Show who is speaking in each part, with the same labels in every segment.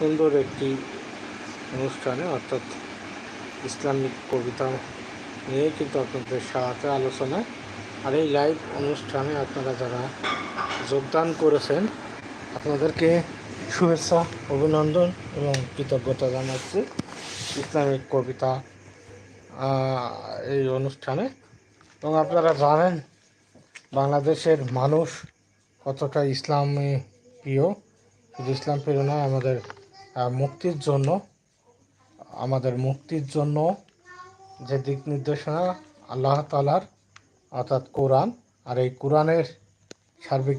Speaker 1: সুন্দর একটি অনুষ্ঠানে, অর্থাৎ ইসলামিক কবিতা নিয়ে কিন্তু আপনাদের সাথে আলোচনা। আর এই লাইভ অনুষ্ঠানে আপনারা যারা যোগদান করেছেন, আপনাদেরকে শুভেচ্ছা, অভিনন্দন এবং কৃতজ্ঞতা জানাচ্ছি ইসলামিক কবিতা এই অনুষ্ঠানে। এবং আপনারা জানেন, বাংলাদেশের মানুষ কতটা ইসলামে প্রিয়। শুধু ইসলাম প্রিয় নয়, আমাদের মুক্তির জন্য, আমাদের মুক্তির জন্য যে দিক নির্দেশনা আল্লাহ তালার অর্থাৎ কোরআন, আর এই কোরআনের সার্বিক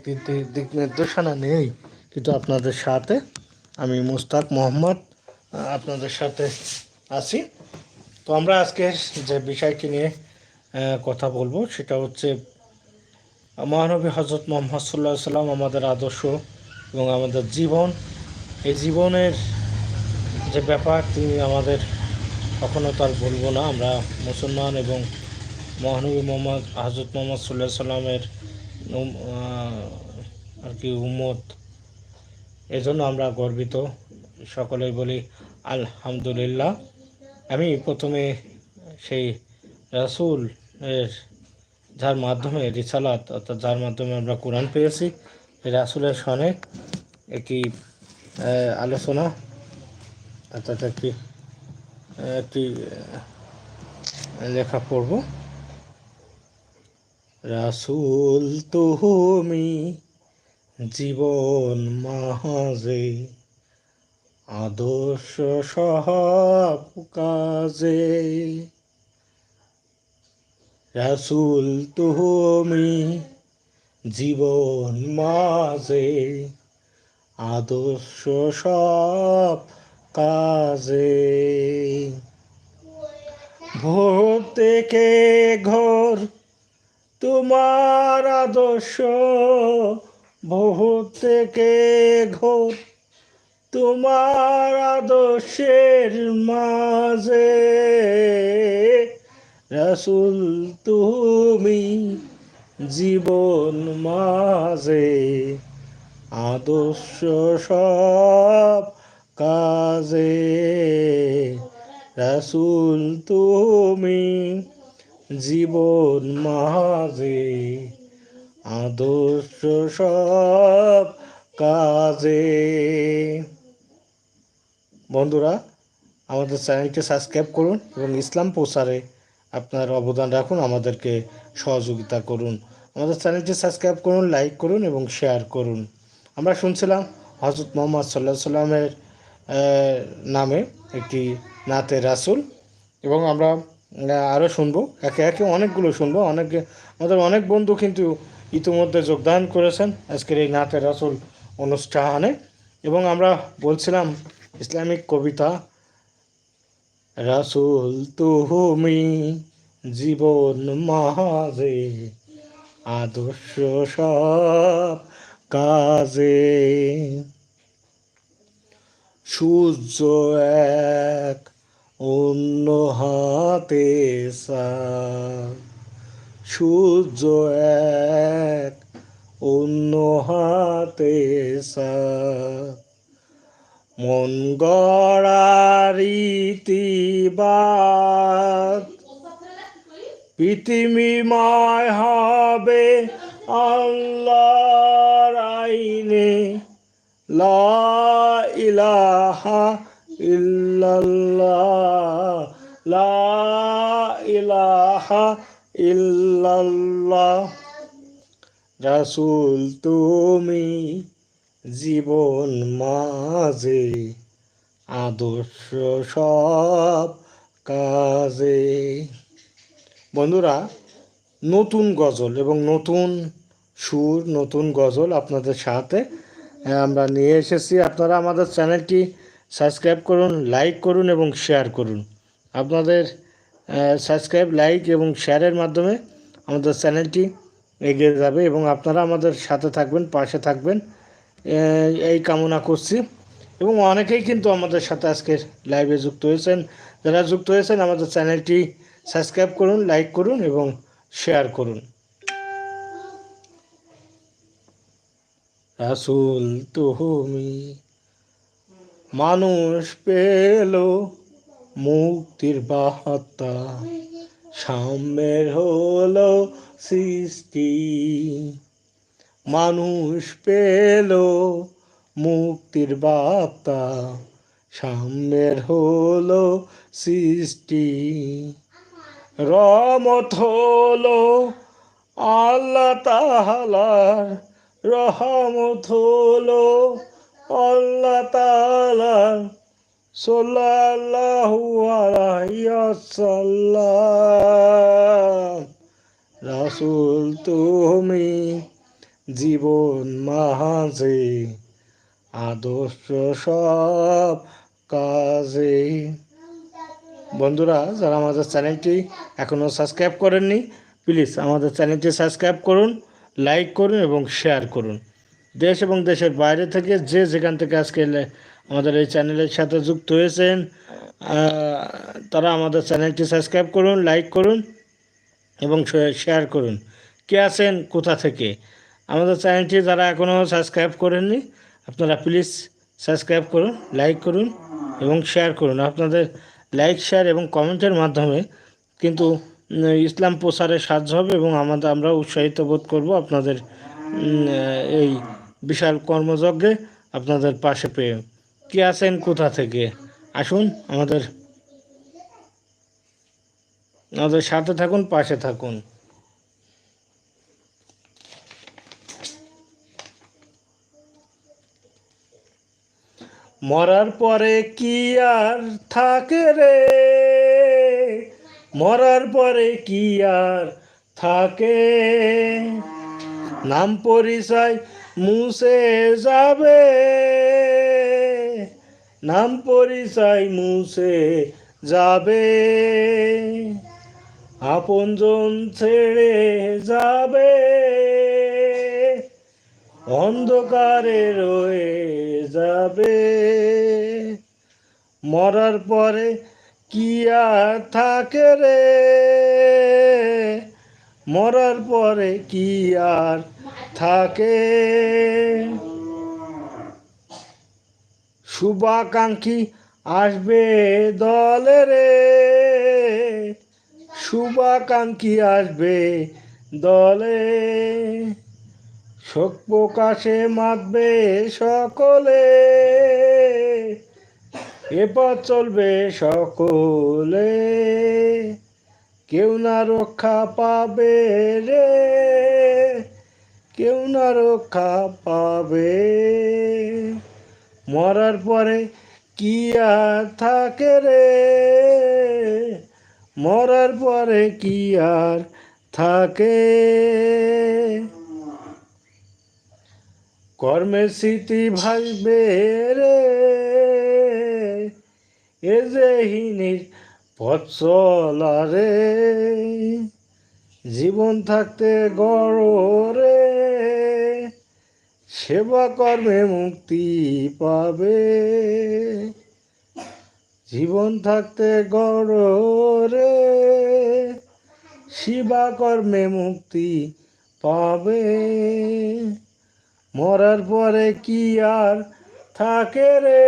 Speaker 1: দিক নির্দেশনা নেই কিন্তু আপনাদের সাথে আমি মুস্তাক মোহাম্মদ আপনাদের সাথে আছি। তো আমরা আজকে যে বিষয়টি নিয়ে কথা বলব সেটা হচ্ছে, মহানবী হজরত মোহাম্মদ সাল্লাহ সাল্লাম আমাদের আদর্শ এবং আমাদের জীবন এই জীবনের যে ব্যাপার, তিনি আমাদের কখনো তার বলব না। আমরা মুসলমান এবং মহানবী মোহাম্মদ হজরত মোহাম্মদ সাল্লাহ সাল্লামের আর কি উম্মত, এজন্য আমরা গর্বিত। সকলেই বলি, আলহামদুলিল্লাহ। আমি প্রথমে সেই রাসূল এর, যার মাধ্যমে রিসালাত, অর্থাৎ যার মাধ্যমে আমরা কোরআন পেয়েছি রাসুলের সনে একটি আলোচনা অর্থাৎ একটি একটি লেখা পড়ব। রাসুল তুমি জীবন মাহাজে আদর্শ সব কাজে। রাসুল তুমি জীবন মাঝে আদর্শ সব কাজে। ভোর থেকে ঘর তোমার আদর্শ। ভোর থেকে ঘোর তোমার আদর্শের মাঝে। রসুল, তুমি জীবন মাঝে। আদর্শ সব কাজে। রাসুল তুমি জীবন মাঝে। আদর্শ সব কাজে। বন্ধুরা, আমাদের চ্যানেলটি সাবস্ক্রাইব করুন এবং ইসলাম প্রসারে আপনার অবদান রাখুন, আমাদেরকে সহযোগিতা করুন। আমাদের চ্যানেলটি সাবস্ক্রাইব করুন, লাইক করুন এবং শেয়ার করুন। আমরা শুনছিলাম হজরত মোহাম্মদ সাল্লাহ সাল্লামের নামে একটি নাতে রাসুল এবং আমরা আরও শুনব, একে একে অনেকগুলো শুনব, অনেকে, আমাদের অনেক বন্ধু কিন্তু ইতিমধ্যে যোগদান করেছেন আজকের এই নাতে রাসুল অনুষ্ঠানে এবং আমরা বলছিলাম ইসলামিক কবিতা, রাসুল তুমি জীবন মাঝে আদর্শ সব কাজে সূর্য এক অন্য হাতে সার। সূর্য এক অন্য হাতে মন গড়ার ইতিবাদ। পৃথিবীময় হবে আল্লাহর আইনে লা ইলাহা ইল্লাল্লাহ, লা ইলাহা তুমি জীবন মাঝে আদর্শ সব কাজে। বন্ধুরা, নতুন গজল এবং নতুন সুর, নতুন গজল আপনাদের সাথে আমরা নিয়ে এসেছি। আপনারা আমাদের চ্যানেলটি সাবস্ক্রাইব করুন, লাইক করুন এবং শেয়ার করুন। আপনাদের সাবস্ক্রাইব, লাইক এবং শেয়ারের মাধ্যমে আমাদের চ্যানেলটি এগিয়ে যাবে এবং আপনারা আমাদের সাথে থাকবেন, পাশে থাকবেন। এই কামনা করছি। এবং অনেকেই কিন্তু আমাদের সাথে আজকের লাইভে যুক্ত হয়েছেন। যারা যুক্ত হয়েছেন, আমাদের চ্যানেলটি সাবস্ক্রাইব করুন, লাইক করুন এবং শেয়ার করুন। রাসুল তুমি মানুষ পেল মুক্তির বার্তা। সাম্যের হলো সৃষ্টি। মানুষ পেল মুক্তির বার্তা। সাম্যের হলো সৃষ্টি। রমত হলো আল্লাহ তাহালার রহমত হলো আল্লাহ আলাইহি ওয়াসাল্লাম। রাসূল তুমি জীবন মাঝে আদর্শ সব কাজে। বন্ধুরা, যারা আমাদের চ্যানেলটি এখনও সাবস্ক্রাইব করেননি, প্লিজ আমাদের চ্যানেলটি সাবস্ক্রাইব করুন। লাইক করুন এবং শেয়ার করুন। দেশ এবং দেশের বাইরে থেকে যে যেখান থেকে আজকে আমাদের এই চ্যানেলের সাথে যুক্ত হয়েছেন তারা আমাদের চ্যানেলটি সাবস্ক্রাইব করুন, লাইক করুন এবং শেয়ার করুন। কে আছেন, কোথা থেকে? আমাদের চ্যানেলটি যারা এখনও সাবস্ক্রাইব করেননি, আপনারা প্লিজ সাবস্ক্রাইব করুন, লাইক করুন এবং শেয়ার করুন। আপনাদের লাইক, শেয়ার এবং কমেন্টের মাধ্যমে কিন্তু ইসলাম প্রসারে সাহায্য হবে এবং আমাদের, আমরা উৎসাহিত বোধ করব আপনাদের এই বিশাল কর্মযজ্ঞে আপনাদের পাশে পেয়ে। কে আছেন? কোথা থেকে? আসুন আমাদের আমাদের সাথে থাকুন, পাশে থাকুন। মরার পরে কি আর থাকে রে? মরার পরে কি আর থাকে? নাম পরিচয় মুছে যাবে। নাম পরিচয় মুছে যাবে। আপনজন ছেড়ে যাবে। অন্ধকারে রয়ে যাবে। মরার পরে কি আর থাকে রে। মরার পরে কি আর থাকে? শুভাকাঙ্ক্ষী আসবে দলে রে। শুভাকাঙ্ক্ষী আসবে দলে। শোক প্রকাশে মাতবে সকলে। এবার চলবে সকলে। কেউ না রক্ষা পাবে রে। কেউ না রক্ষা পাবে। মরার পরে কি আর থাকে রে? মরার পরে কি আর থাকে? কর্মের স্মৃতি ভাসবে রে। এ যে হিনির পথ চলা রে, জীবন থাকতে গড় রে, সেবা কর্মে মুক্তি পাবে। জীবন থাকতে গড় রে, সেবা কর্মে মুক্তি পাবে। মরার পরে কি আর থাকে রে?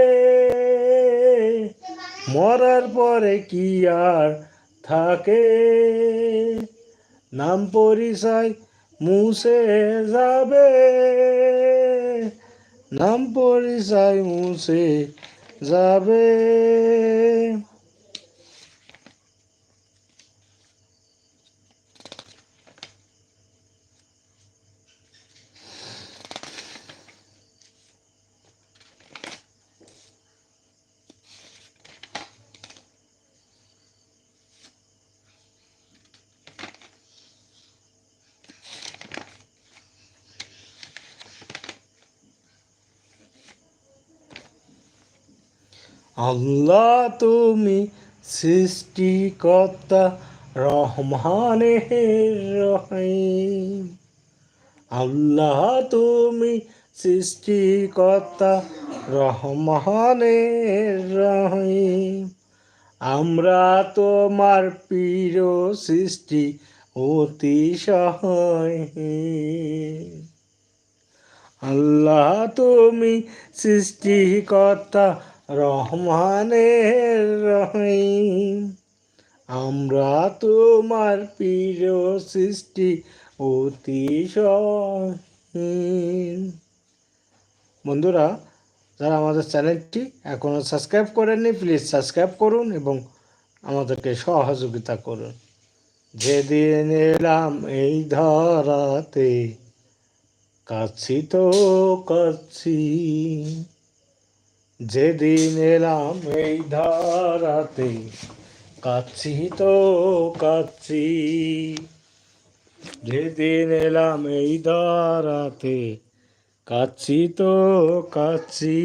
Speaker 1: মরার পরে কি আর থাকে? নাম পরিচয় মুছে যাবে। নাম পরিচয় মুছে যাবে। আল্লাহ তুমি সৃষ্টিকর্তা, রহমানের রহিম। আল্লাহ তুমি সৃষ্টিকর্তা, রহমানের রহিম। আমরা তোমার প্রিয় সৃষ্টি, অতি সহায়। আল্লাহ তুমি সৃষ্টিকর্তা রহমানের রহিম। আমরা তোমার প্রিয় সৃষ্টি অতিশয় বন্ধুরা, যারা আমাদের চ্যানেলটি এখনও সাবস্ক্রাইব করেননি, প্লিজ সাবস্ক্রাইব করুন এবং আমাদেরকে সহযোগিতা করুন। যেদিন এলাম এই ধরাতে কাছি তো কাছি যেদিন এলাম এই ধরাতে কাছি তো কাচ্ছি যেদিন এলাম এই ধারাতে কাচ্ছি তো কাচ্ছি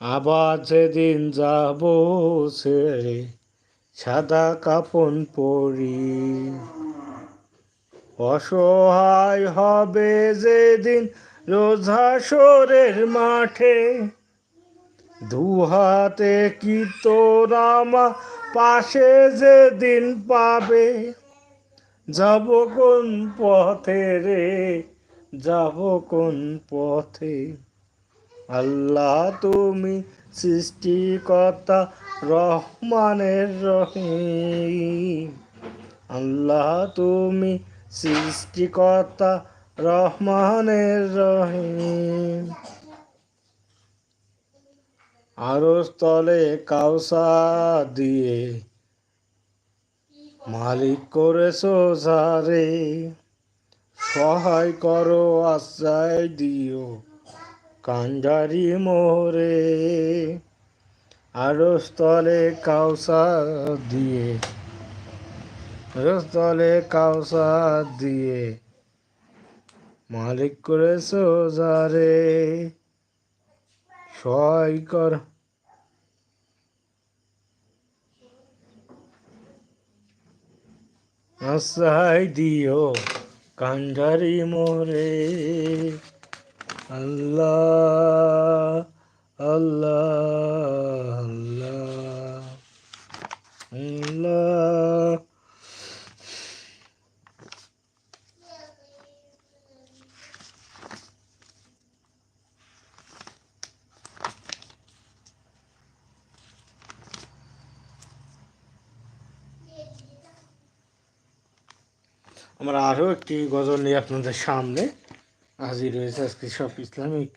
Speaker 1: আবার যেদিন যাব ছেড়ে সাদা কাপন পরি। অসহায় হবে যেদিন রোজাসরের মাঠে, দুহাতে কি তোরামা পাশে যেদিন পাবে? যাব কোন পথে রে? যাব কোন পথে? আল্লাহ তুমি সৃষ্টিকর্তা, রহমানের রহিম। আল্লাহ তুমি সৃষ্টিকর্তা রহমানের রহিম। আরও কাউসা দিয়ে মালিক করেছ সারে সহায় করো, আশ্রয় দিও কাঞ্জারি মোরে। আরও স্থলে কাউসা দিয়ে আরও স্থলে কাউসা দিয়ে মালিক করেছ যারে? সহায় কর। আশ্রয় দিও কাঞ্জারি মোরে। আল্লাহ আল্লাহ আল্লাহ আল্লাহ। আমরা আরও একটি গজল নিয়ে আপনাদের সামনে হাজির রয়েছে আজকে সব ইসলামিক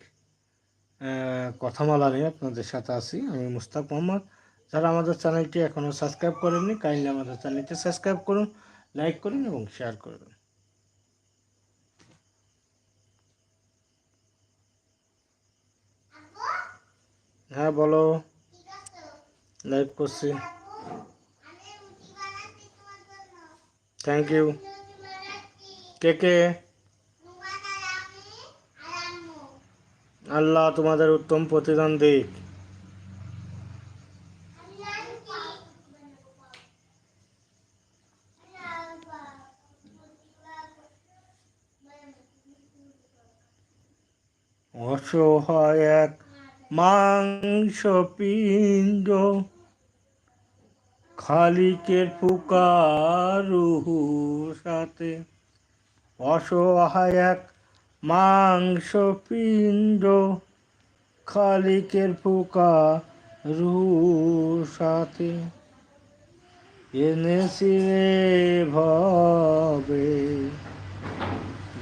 Speaker 1: কথামালা নিয়ে আপনাদের সাথে আছি। আমি মুস্তাক মোহাম্মদ। যারা আমাদের চ্যানেলটি এখনও সাবস্ক্রাইব করেননি কাইন্ডলি আমাদের চ্যানেলটি সাবস্ক্রাইব করুন লাইক করুন এবং শেয়ার করুন। হ্যাঁ বলো। লাইভ করছি। থ্যাংক ইউ কে কে? আল্লাহ তোমাদের উত্তম প্রতিদান দিক। অসহায় এক মাংস পিণ্ড খালিকের পুকারুহু সাথে অসহায় এক মাংস পিণ্ড খালিকের পোকা রু সাথে। এনেছি রে ভবে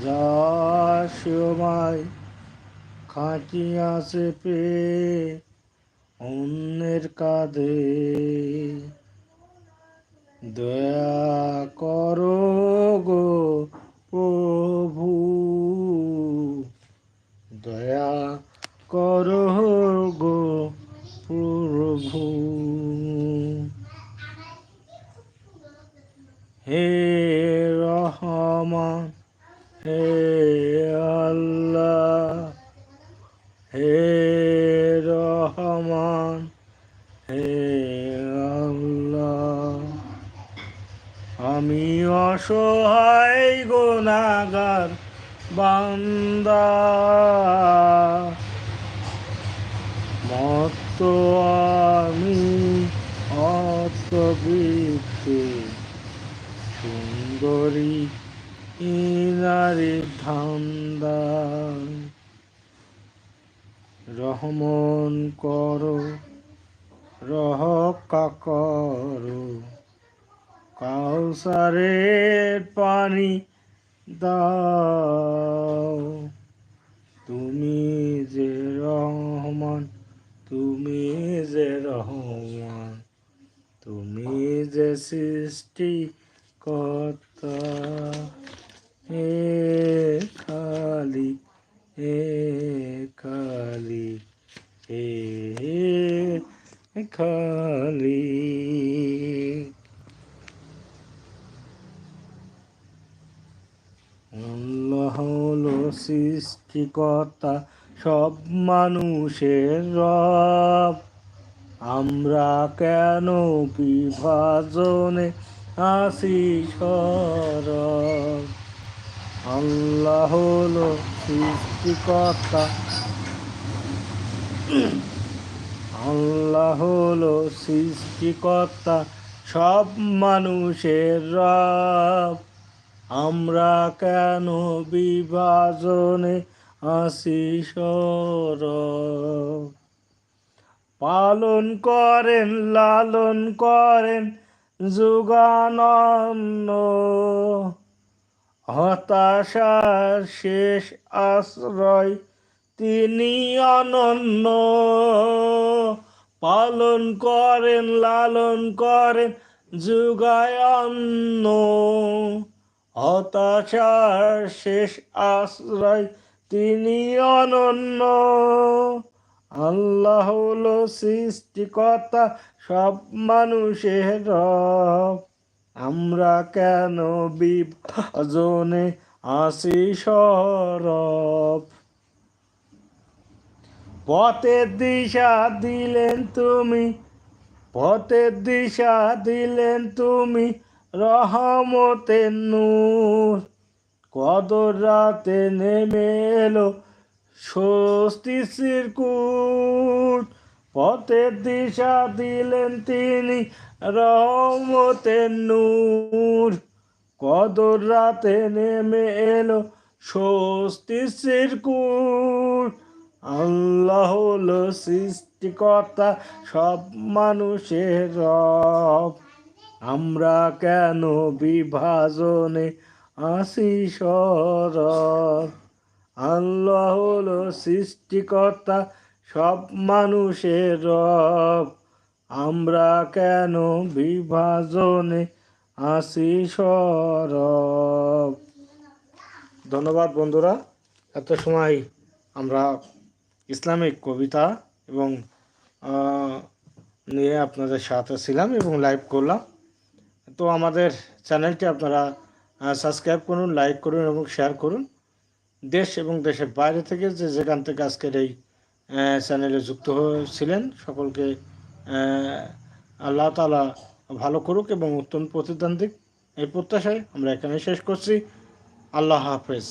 Speaker 1: যা সময় খাটিয়া চেপে অন্যের কাঁধে। দয়া করো গো প্রভু, দয়া কর গো প্রভু। হে রহমান, হে আল্লাহ, হে রহমান, হে আল্লাহ। আমি অসহায় গোনাগার বান্দা। মত আমি অতবৃত্তে সুন্দরী ইনারি ধান্দা রহমন করো রহকা করো কাউসারের পানি দাও। তুমি যে রহমান, তুমি যে রহমান, তুমি যে সৃষ্টি কর্তা হে খালি হে খালি হে খালি আল্লাহ হলো সৃষ্টিকর্তা সব মানুষের রব। আমরা কেন বিভাজনে আসি সরব? আল্লাহ হলো সৃষ্টিকর্তা। আল্লাহ হলো সৃষ্টিকর্তা সব মানুষের রব। আমরা কেন বিভাজনে আসি সরব পালন করেন, লালন করেন যুগানন্দ হতাশার শেষ আশ্রয় তিনি অনন্য। পালন করেন, লালন করেন যুগায় হতাশার শেষ আশ্রয় তিনি অনন্য। আল্লাহ হলো সৃষ্টিকর্তা, সব মানুষের আমরা কেন বিভাজনে আসি সরব? পথের দিশা দিলেন তুমি, পথের দিশা দিলেন তুমি রহমতের নূর। কদর রাতে নেমে এলো স্বস্তি সিরকুট পথের দিশা দিলেন তিনি রহমতের নূর। কদর রাতে নেমে এলো স্বস্তি সিরকুট আল্লাহ হলো সৃষ্টিকর্তা সব মানুষের রব। আমরা কেন বিভাজনে আসি সরব আল্লাহ হলো সৃষ্টিকর্তা, সব মানুষের রব। আমরা কেন বিভাজনে আসি সরব ধন্যবাদ বন্ধুরা, এত সময় আমরা ইসলামিক কবিতা এবং নিয়ে আপনাদের সাথে ছিলাম এবং লাইভ করলাম। তো আমাদের চ্যানেলটি আপনারা সাবস্ক্রাইব করুন লাইক করুন এবং শেয়ার করুন। দেশ এবং দেশের বাইরে থেকে যে যেখান থেকে আজকের এই চ্যানেলে যুক্ত হয়েছিলেন, সকলকে আল্লাহ তালা ভালো করুক এবং উত্তম প্রতিদ্বন্দ্বিক এই প্রত্যাশায় আমরা এখানে শেষ করছি। আল্লাহ হাফেজ।